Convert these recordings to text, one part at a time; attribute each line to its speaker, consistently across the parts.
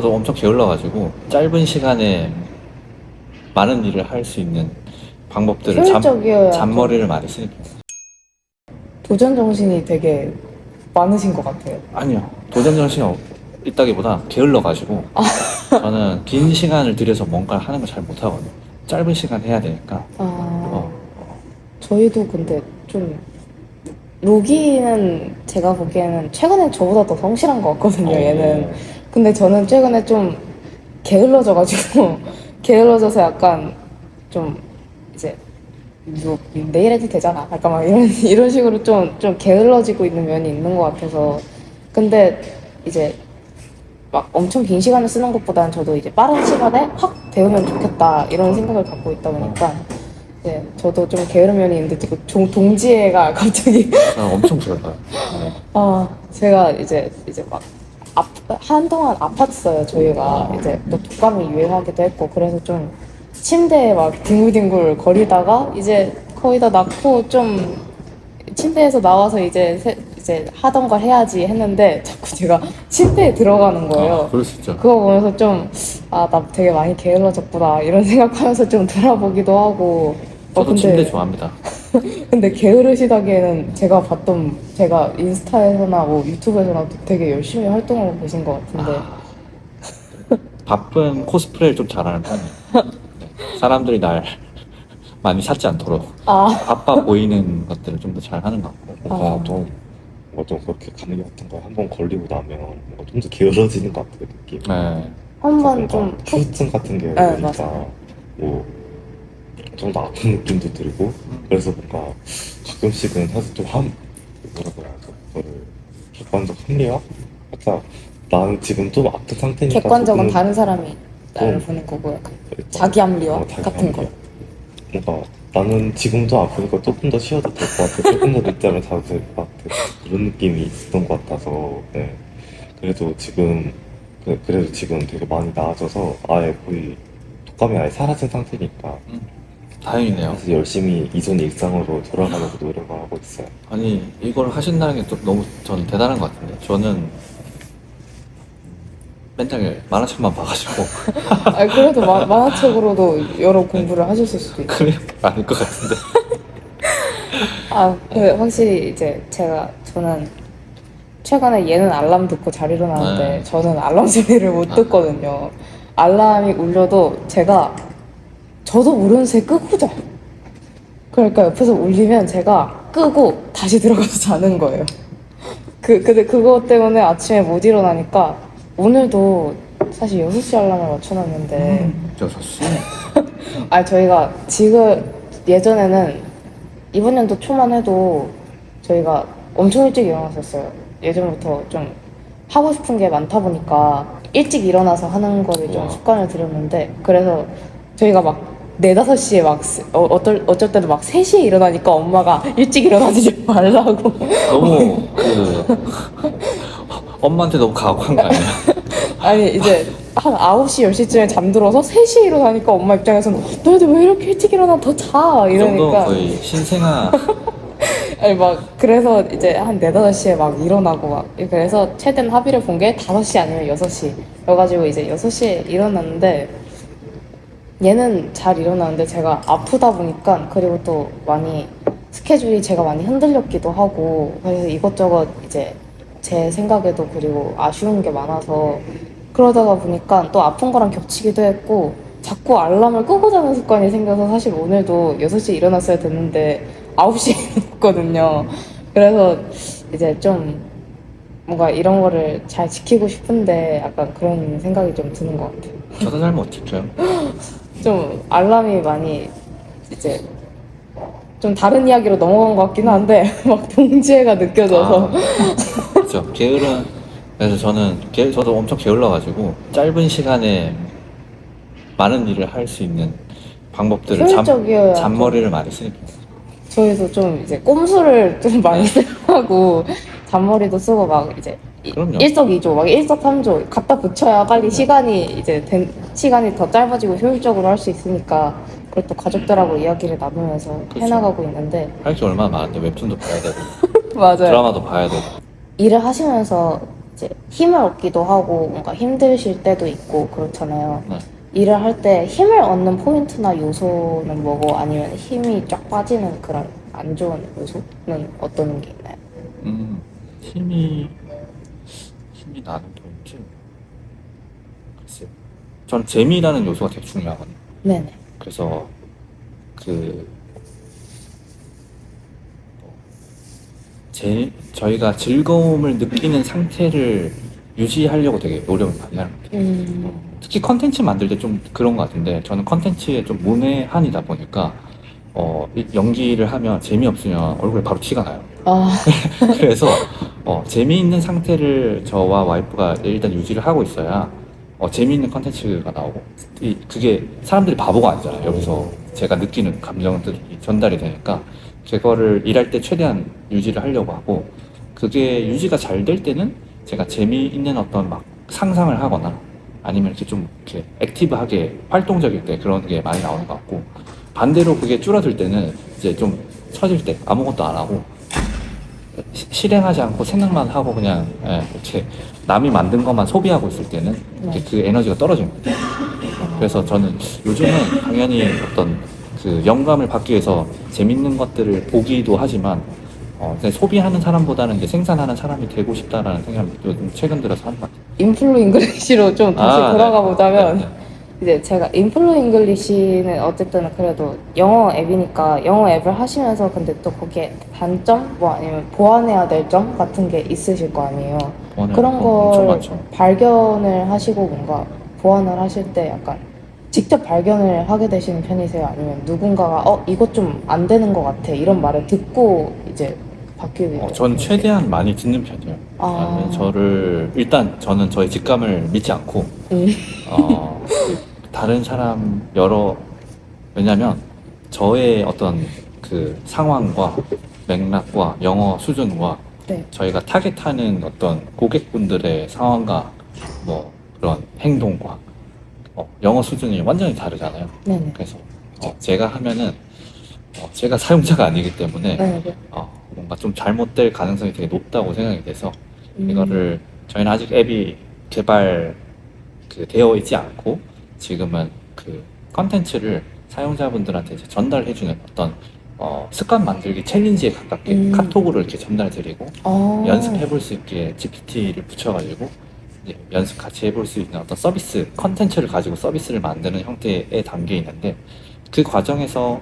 Speaker 1: 저도 엄청 게을러가지고 짧은 시간에 많은 일을 할 수 있는 방법들을 잠,
Speaker 2: 효율적이어야
Speaker 1: 잔머리를 많이 쓰니까
Speaker 2: 도전 정신이 되게 많으신 것 같아요.
Speaker 1: 아니요 도전 정신이 없- 있다기보다 게을러가지고 저는 긴 시간을 들여서 뭔가를 하는 걸 잘 못하거든요 짧은 시간 해야 되니까
Speaker 2: 아,
Speaker 1: 어,
Speaker 2: 저희도 근데 좀 로기는 제가 보기에는 최근에 저보다 더 성실한 것 같거든요. 얘는. 근데 저는 최근에 좀 게을러져가지고 게을러져서 약간 좀 이제 뭐 내일 해도 되잖아. 약간 막 이런 이런 식으로 좀 좀 게을러지고 있는 면이 있는 것 같아서 근데 이제 막 엄청 긴 시간을 쓰는 것보다는 저도 이제 빠른 시간에 확 배우면 좋겠다 이런 생각을 갖고 있다 보니까 네 저도 좀 게으른 면이 있는데 지금 종- 동지애가 갑자기
Speaker 1: 저는 엄청 게을러요
Speaker 2: 아, 제가 이제 이제 막 아, 한동안 아팠어요. 저희가 이제 또 독감이 유행하기도 했고 그래서 좀 침대에 막 뒹굴뒹굴 거리다가 이제 거의 다 낫고 좀 침대에서 나와서 이제 세- 이제 하던 걸 해야지 했는데 자꾸 제가 침대에 들어가는 거예요.
Speaker 1: 아, 그럴 수 있죠
Speaker 2: 그거 보면서 좀 아 나 되게 많이 게을러졌구나 이런 생각하면서 좀 돌아보기도 하고 어,
Speaker 1: 저도 침대 좋아합니다
Speaker 2: 근데 게으르시다기에는 제가 봤던 제가 인스타에서나 뭐 유튜브에서나 되게 열심히 활동하고 계신 것 같은데
Speaker 1: 아, 바쁜 코스프레를 좀 잘하는 편이에요 네. 사람들이 날 많이 찾지 않도록
Speaker 2: 아,
Speaker 1: 바빠 보이는 것들을 좀 더 잘하는 것 같고
Speaker 3: 뭔가
Speaker 2: 아.
Speaker 3: 좀, 뭔가 좀 그렇게 감기 같은 거 한 번 걸리고 나면 뭔가 좀더 게을러지는 것 같아요, 느낌.
Speaker 1: 네.
Speaker 2: 한번
Speaker 3: 뭔가
Speaker 2: 좀 푹-
Speaker 3: 후유증 같은 게
Speaker 2: 네,
Speaker 3: 오니까
Speaker 2: 맞아요.
Speaker 3: 뭐, 좀 더 아픈 느낌도 들고, 그래서 뭔가 가끔씩은 사실 좀 함, 뭐라 그래야 죠 그거를 객관적 합리화? 살짝 나는 지금 좀 아픈 상태니까.
Speaker 2: 객관적은
Speaker 3: 조금
Speaker 2: 다른 사람이 나를
Speaker 3: 좀-
Speaker 2: 보는 거고 약간
Speaker 3: 일단
Speaker 2: 자기 합리화
Speaker 3: 어, 자기
Speaker 2: 같은 거.
Speaker 3: 합리화. 뭔가 나는 지금도 아프니까 조금 더 쉬어도 될 것 같아. 조금 더 늦잠을 자도 될 것 같아. 그런 느낌이 있었던 것 같아서, 네. 그래도 지금, 그- 그래도 지금 되게 많이 나아져서 아예 거의 독감이 아예 사라진 상태니까
Speaker 1: 다행이네요.
Speaker 3: 그래서 열심히 이전 일상으로 돌아가려고 노력을 하고 있어요.
Speaker 1: 아니 이걸 하신다는 게 또 너무 저는 대단한 것 같은데 저는 맨날 만화책만 봐가지고
Speaker 2: 아 그래도 마- 만화책으로도 여러 공부를 하셨을 수도 있고.
Speaker 1: 그게 아닐 것 같은데
Speaker 2: 아, 그 확실히 이제 제가 저는 최근에 얘는 알람 듣고 잘 일어나는데
Speaker 1: 네.
Speaker 2: 저는 알람 소리를 못
Speaker 1: 아.
Speaker 2: 듣거든요. 알람이 울려도 제가 저도 모르는 새에 끄고 자요. 그러니까 옆에서 울리면 제가 끄고 다시 들어가서 자는 거예요. 그, 근데 그거 때문에 아침에 못 일어나니까 오늘도 사실 6시 알람을 맞춰놨는데
Speaker 1: 여섯 시
Speaker 2: 아 저희가 지금 예전에는 이번 연도 초만 해도 저희가 엄청 일찍 일어났었어요. 예전부터 좀 하고 싶은 게 많다 보니까 일찍 일어나서 하는 거를 좀
Speaker 1: 우와.
Speaker 2: 습관을 들였는데 그래서 저희가 막 네다섯 시에 막 스- 어, 어떨 어쩔 때는 막 3시에 일어나니까 엄마가 일찍 일어나지 말라고.
Speaker 1: 너무 그 엄마한테 너무 가혹한 거 아니에요?
Speaker 2: 아니 이제 한 9시 10시쯤에 잠들어서 3시에 일어나니까 엄마 입장에서는 너희들 왜 이렇게 일찍 일어나? 더 자!
Speaker 1: 이 정도
Speaker 2: 이러니까.
Speaker 1: 거의 신생아.
Speaker 2: 아니 막 그래서 이제 한 네다섯 시에 막 일어나고 막 그래서 최대한 합의를 본게 다섯 시 아니면 여섯 시여가지고 이제 여섯 시에 일어났는데 얘는 잘 일어나는데 제가 아프다 보니까 그리고 또 많이 스케줄이 제가 많이 흔들렸기도 하고 그래서 이것저것 이제 제 생각에도 그리고 아쉬운 게 많아서 그러다가 보니까 또 아픈 거랑 겹치기도 했고 자꾸 알람을 끄고 자는 습관이 생겨서 사실 오늘도 6시에 일어났어야 됐는데 9시에 일어났거든요. 그래서 이제 좀 뭔가 이런 거를 잘 지키고 싶은데 약간 그런 생각이 좀 드는 것 같아요.
Speaker 1: 저도 잘못 지켜요.
Speaker 2: 좀 알람이 많이 이제 좀 다른 이야기로 넘어간 것 같긴 한데 막 동지애가 느껴져서.
Speaker 1: 아, 그렇죠. 게으른 그래서 저는 게, 저도 엄청 게을러가지고 짧은 시간에 많은 일을 할 수 있는 방법들을 잠,
Speaker 2: 효율적이어야 좀-
Speaker 1: 잔머리를 많이 쓰니까.
Speaker 2: 저희도 좀 이제 꼼수를 좀 많이 쓰고 잔머리도 쓰고 막 이제 이-
Speaker 1: 그럼요.
Speaker 2: 일석이조 막 일석삼조 갖다 붙여야 빨리 시간이 이제 된, 시간이 더 짧아지고 효율적으로 할 수 있으니까 그걸 또 가족들하고 이야기를 나누면서
Speaker 1: 그렇죠.
Speaker 2: 해나가고 있는데
Speaker 1: 할 게 얼마나 많은데 웹툰도 봐야 되고
Speaker 2: 맞아요.
Speaker 1: 드라마도 봐야 되고
Speaker 2: 일을 하시면서 이제 힘을 얻기도 하고 뭔가 힘드실 때도 있고 그렇잖아요.
Speaker 1: 네.
Speaker 2: 일을 할 때 힘을 얻는 포인트나 요소는 뭐고 아니면 힘이 쫙 빠지는 그런 안 좋은 요소는 어떤 게 있나요?
Speaker 1: 음, 힘이 힘이 나는 포인트. 글쎄, 전 재미라는 요소가 되게 중요하거든요.
Speaker 2: 네네.
Speaker 1: 그래서 그 제, 저희가 즐거움을 느끼는 상태를 유지하려고 되게 노력을 많이 하는 것 같아요.
Speaker 2: 음,
Speaker 1: 특히 컨텐츠 만들 때 좀 그런 것 같은데 저는 컨텐츠에 좀 문외한이다 보니까 어, 이 연기를 하면 재미없으면 얼굴에 바로 티가 나요.
Speaker 2: 아,
Speaker 1: 그래서 어, 재미있는 상태를 저와 와이프가 일단 유지를 하고 있어야 어, 재미있는 컨텐츠가 나오고 이, 그게 사람들이 바보가 아니잖아요. 여기서 제가 느끼는 감정들이 전달이 되니까 그거를 일할 때 최대한 유지를 하려고 하고 그게 유지가 잘 될 때는 제가 재미있는 어떤 막 상상을 하거나 아니면 이렇게 좀 이렇게 액티브하게 활동적일 때 그런 게 많이 나오는 것 같고 반대로 그게 줄어들 때는 이제 좀 처질 때 아무것도 안 하고 시- 실행하지 않고 생각만 하고 그냥 예, 이렇게 남이 만든 것만 소비하고 있을 때는 이렇게 그 에너지가 떨어집니다. 그래서 저는 요즘은 당연히 어떤 그 영감을 받기 위해서 재밌는 것들을 보기도 하지만 어, 그냥 소비하는 사람보다는 이제 생산하는 사람이 되고 싶다라는 요즘 최근 들어서 하는 것 같아요.
Speaker 2: 인플루 잉글리시로 좀 다시
Speaker 1: 아,
Speaker 2: 돌아가
Speaker 1: 네.
Speaker 2: 보자면
Speaker 1: 네, 네.
Speaker 2: 이제 제가 인플루 잉글리시는 어쨌든 그래도 영어 앱이니까 영어 앱을 하시면서 근데 또 거기에 단점 뭐 아니면 보완해야 될 점 같은 게 있으실 거 아니에요. 그런
Speaker 1: 뭐 엄청
Speaker 2: 걸
Speaker 1: 많죠.
Speaker 2: 발견을 하시고 뭔가 보완을 하실 때 약간 직접 발견을 하게 되시는 편이세요? 아니면 누군가가 어 이것 좀 안 되는 것 같아 이런 말을 듣고 이제 바뀌게
Speaker 1: 어, 전 최대한 많이 듣는 편이에요.
Speaker 2: 아.
Speaker 1: 저는 저를 일단 저는 저의 직감을 믿지 않고
Speaker 2: 음.
Speaker 1: 어, 그 다른 사람 여러 왜냐면 저의 어떤 그 상황과 맥락과 영어 수준과
Speaker 2: 네.
Speaker 1: 저희가 타겟하는 어떤 고객분들의 상황과 뭐 그런 행동과 어, 영어 수준이 완전히 다르잖아요.
Speaker 2: 네네.
Speaker 1: 그래서 어, 제가 하면은 어, 제가 사용자가 아니기 때문에
Speaker 2: 네. 네.
Speaker 1: 어, 뭔가 좀 잘못될 가능성이 되게 높다고 생각이 돼서
Speaker 2: 음.
Speaker 1: 이거를 저희는 아직 앱이 개발 그 되어 있지 않고 지금은 그 컨텐츠를 사용자분들한테 이제 전달해주는 어떤 어, 습관 만들기 챌린지에 가깝게
Speaker 2: 음.
Speaker 1: 카톡으로 이렇게 전달드리고
Speaker 2: 어.
Speaker 1: 연습해볼 수 있게 GPT를 붙여가지고 이제 연습 같이 해볼 수 있는 어떤 서비스 컨텐츠를 가지고 서비스를 만드는 형태의 단계에 있는데 그 과정에서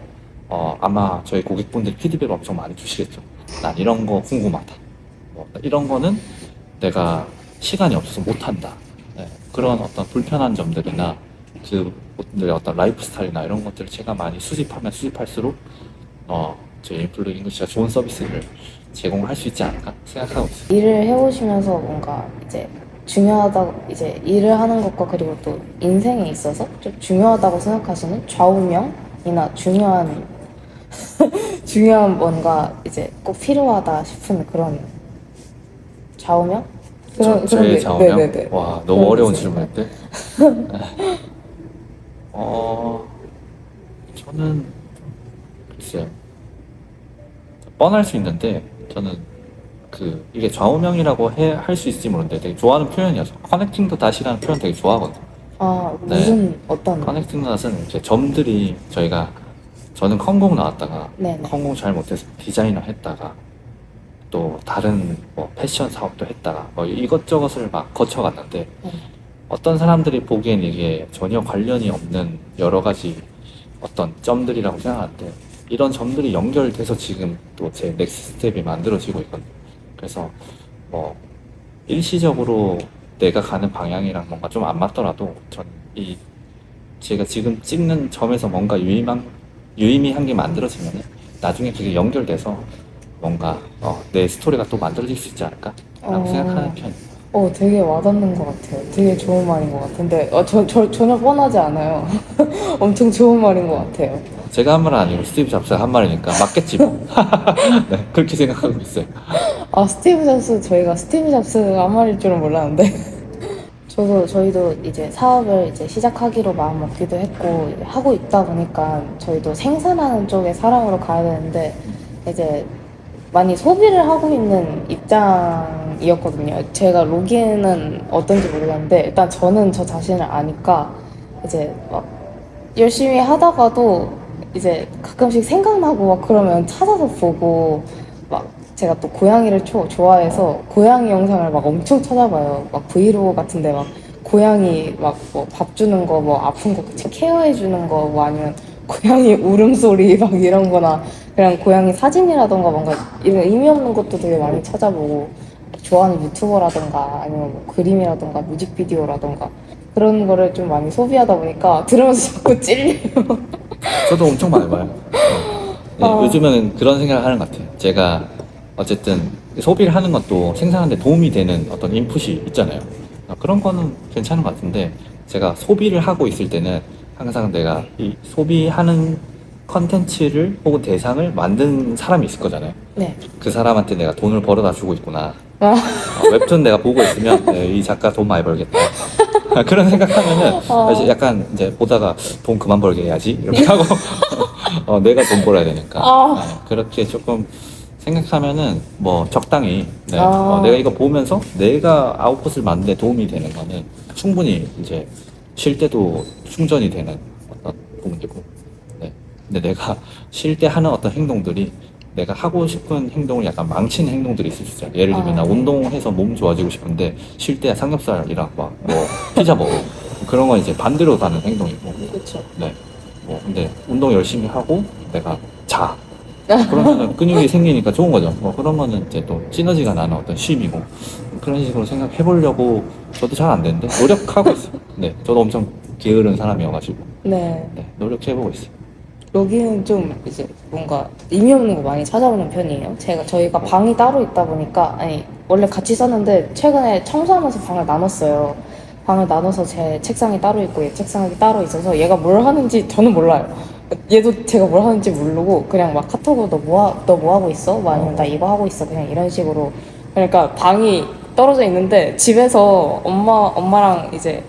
Speaker 1: 어, 아마 저희 고객분들이 피드백을 엄청 많이 주시겠죠. 난 이런 거 궁금하다. 뭐, 이런 거는 내가 시간이 없어서 못한다. 네, 그런 어떤 불편한 점들이나 그 분들의 어떤 라이프 스타일이나 이런 것들을 제가 많이 수집하면 수집할수록 어, 저희 인플루 잉글리시가 좋은 서비스를 제공할 수 있지 않을까 생각하고 있어요.
Speaker 2: 일을 해오시면서 뭔가 이제 중요하다고 이제 일을 하는 것과 그리고 또 인생에 있어서 좀 중요하다고 생각하시는 좌우명이나 중요한 중요한 뭔가 이제 꼭 필요하다 싶은 그런 좌우명?
Speaker 1: 저,
Speaker 2: 게-
Speaker 1: 제 좌우명?
Speaker 2: 네네네.
Speaker 1: 와, 너무
Speaker 2: 그런
Speaker 1: 어려운
Speaker 2: 게?
Speaker 1: 질문인데. 어, 저는, 글쎄요. 뻔할 수 있는데, 저는 그, 이게 좌우명이라고 해, 할 수 있을지 모르는데 되게 좋아하는 표현이어서, 커넥팅 더 다시라는 표현 되게 좋아하거든요.
Speaker 2: 아
Speaker 1: 네.
Speaker 2: 무슨 어떤
Speaker 1: 커넥팅 더 다시는 이렇게 점들이 저희가, 저는 컨공 나왔다가,
Speaker 2: 네네.
Speaker 1: 컨공 잘 못해서 디자이너 했다가, 또 다른 뭐 패션 사업도 했다가, 뭐 이것저것을 막 거쳐갔는데,
Speaker 2: 네.
Speaker 1: 어떤 사람들이 보기엔 이게 전혀 관련이 없는 여러 가지 어떤 점들이라고 생각하는데 이런 점들이 연결돼서 지금 또 제 넥스트 스텝이 만들어지고 있거든요. 그래서 뭐 일시적으로 내가 가는 방향이랑 뭔가 좀 안 맞더라도 전 이 제가 지금 찍는 점에서 뭔가 유의만 유의미한 게 만들어지면은 나중에 그게 연결돼서 뭔가 어, 내 스토리가 또 만들어질 수 있지 않을까라고
Speaker 2: 어.
Speaker 1: 생각하는 편이에요.
Speaker 2: 어 되게 와닿는 것 같아요. 되게 좋은 말인 것 같은데 어, 저, 저 전혀 뻔하지 않아요. 엄청 좋은 말인 것 같아요.
Speaker 1: 제가 한 말은 아니고 스티브 잡스가 한 말이니까 맞겠지 뭐. 네, 그렇게 생각하고 있어요.
Speaker 2: 아 스티브 잡스 저희가 스티브 잡스가 한 말일 줄은 몰랐는데 저도 저희도 이제 사업을 이제 시작하기로 마음 먹기도 했고 하고 있다 보니까 저희도 생산하는 쪽의 사람으로 가야 되는데 이제 많이 소비를 하고 있는 입장 로긴이었거든요. 제가 로긴은 어떤지 모르겠는데 일단 저는 저 자신을 아니까 이제 막 열심히 하다가도 이제 가끔씩 생각나고 막 그러면 찾아서 보고 막 제가 또 고양이를 초, 좋아해서 고양이 영상을 막 엄청 찾아봐요. 막 브이로그 같은데 막 고양이 막 뭐 밥 주는 거 뭐 아픈 거 케어해 주는 거 뭐 아니면 고양이 울음소리 막 이런 거나 그냥 고양이 사진이라던가 뭔가 이런 의미 없는 것도 되게 많이 찾아보고 좋아하는 유튜버라던가 아니면 뭐 그림이라던가 뮤직비디오라던가 그런 거를 좀 많이 소비하다 보니까 들으면서 자꾸 찔려요.
Speaker 1: 저도 엄청 많이 봐요. 네,
Speaker 2: 어.
Speaker 1: 요즘에는 그런 생각을 하는 것 같아요. 제가 어쨌든 소비를 하는 것도 생산하는 데 도움이 되는 어떤 인풋이 있잖아요. 아, 그런 거는 괜찮은 것 같은데 제가 소비를 하고 있을 때는 항상 내가 이 소비하는 컨텐츠를 혹은 대상을 만든 사람이 있을 거잖아요.
Speaker 2: 네.
Speaker 1: 그 사람한테 내가 돈을 벌어다 주고 있구나.
Speaker 2: 아.
Speaker 1: 어, 웹툰 내가 보고 있으면 네, 이 작가 돈 많이 벌겠다. 그런 생각하면은
Speaker 2: 어.
Speaker 1: 이제 약간 이제 보다가 돈 그만 벌게 해야지 이렇게 하고 어, 내가 돈 벌어야 되니까
Speaker 2: 아.
Speaker 1: 네, 그렇게 조금 생각하면은 뭐 적당히 네,
Speaker 2: 아.
Speaker 1: 어, 내가 이거 보면서 내가 아웃풋을 만드는 데 도움이 되는 거는 충분히 이제 쉴 때도 충전이 되는 어떤 부분이고 네. 근데 내가 쉴 때 하는 어떤 행동들이 내가 하고 싶은 행동을 약간 망치는 행동들이 있을 수 있어요. 예를 들면 나
Speaker 2: 아.
Speaker 1: 운동해서 몸 좋아지고 싶은데 쉴 때 삼겹살이랑 막뭐 피자 먹고 그런 건 이제 반대로 가는 행동이고
Speaker 2: 그렇죠.
Speaker 1: 네. 뭐 근데 운동 열심히 하고 내가 자. 그러면은 근육이 생기니까 좋은 거죠. 뭐 그런 거는 이제 또 시너지가 나는 어떤 쉼이고 그런 식으로 생각해 보려고 저도 잘 안 되는데 노력하고 있어요. 네. 저도 엄청 게으른 사람이어가지고
Speaker 2: 네.
Speaker 1: 네. 노력해 보고 있어요.
Speaker 2: 여기는 좀 이제 뭔가 의미 없는 거 많이 찾아보는 편이에요. 제가 저희가 방이 따로 있다 보니까 아니 원래 같이 썼는데 최근에 청소하면서 방을 나눴어요. 방을 나눠서 제 책상이 따로 있고 얘 책상이 따로 있어서 얘가 뭘 하는지 저는 몰라요. 얘도 제가 뭘 하는지 모르고 그냥 막 카톡으로 너뭐 하고 있어? 뭐 아니면 나 이거 하고 있어? 그냥 이런 식으로 그러니까 방이 떨어져 있는데 집에서 엄마 엄마랑 이제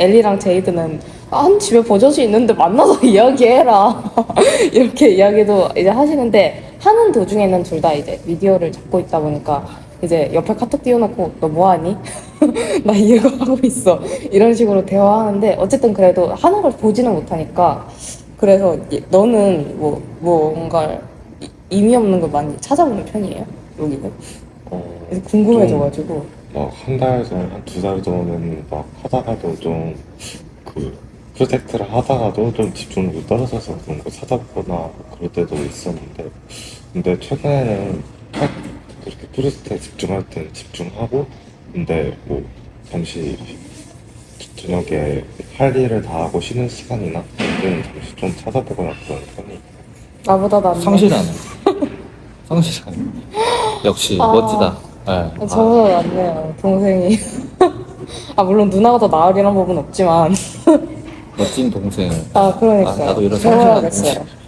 Speaker 2: 엘리랑 제이드는 아, 한 집에 버젓이 있는데 만나서 이야기해라. 이렇게 이야기도 이제 하시는데 하는 도중에는 둘 다 이제 미디어를 잡고 있다 보니까 이제 옆에 카톡 띄워놓고 너 뭐하니? 나 이거 하고 있어. 이런 식으로 대화하는데 어쨌든 그래도 하는 걸 보지는 못하니까 그래서 이- 너는 뭐, 뭐 뭔가 이- 의미 없는 걸 많이 찾아보는 편이에요 여기는?
Speaker 3: 어,
Speaker 2: 궁금해져가지고
Speaker 3: 막 한 달 전, 한 두 달 전에는 막 하다가도 좀그 프로젝트를 하다가도 좀 집중력이 떨어져서 그런 거 찾아보거나 그럴 때도 있었는데 근데 최근에는 딱 그렇게 프로젝트에 집중할 때는 집중하고 근데 뭐 잠시 저녁에 할 일을 다 하고 쉬는 시간이나 그때는 잠시 좀 찾아보거나 그런 편이
Speaker 2: 나보다 낫네
Speaker 1: 성실하네. 성실하네. 역시
Speaker 2: 아.
Speaker 1: 멋지다. 네.
Speaker 2: 아, 저보다 낫네요, 동생이. 아, 물론 누나가 더 나으리란 법은 없지만.
Speaker 1: 멋진 동생을.
Speaker 2: 아, 그러니까.
Speaker 1: 아, 나도 이런
Speaker 2: 배워야겠어요.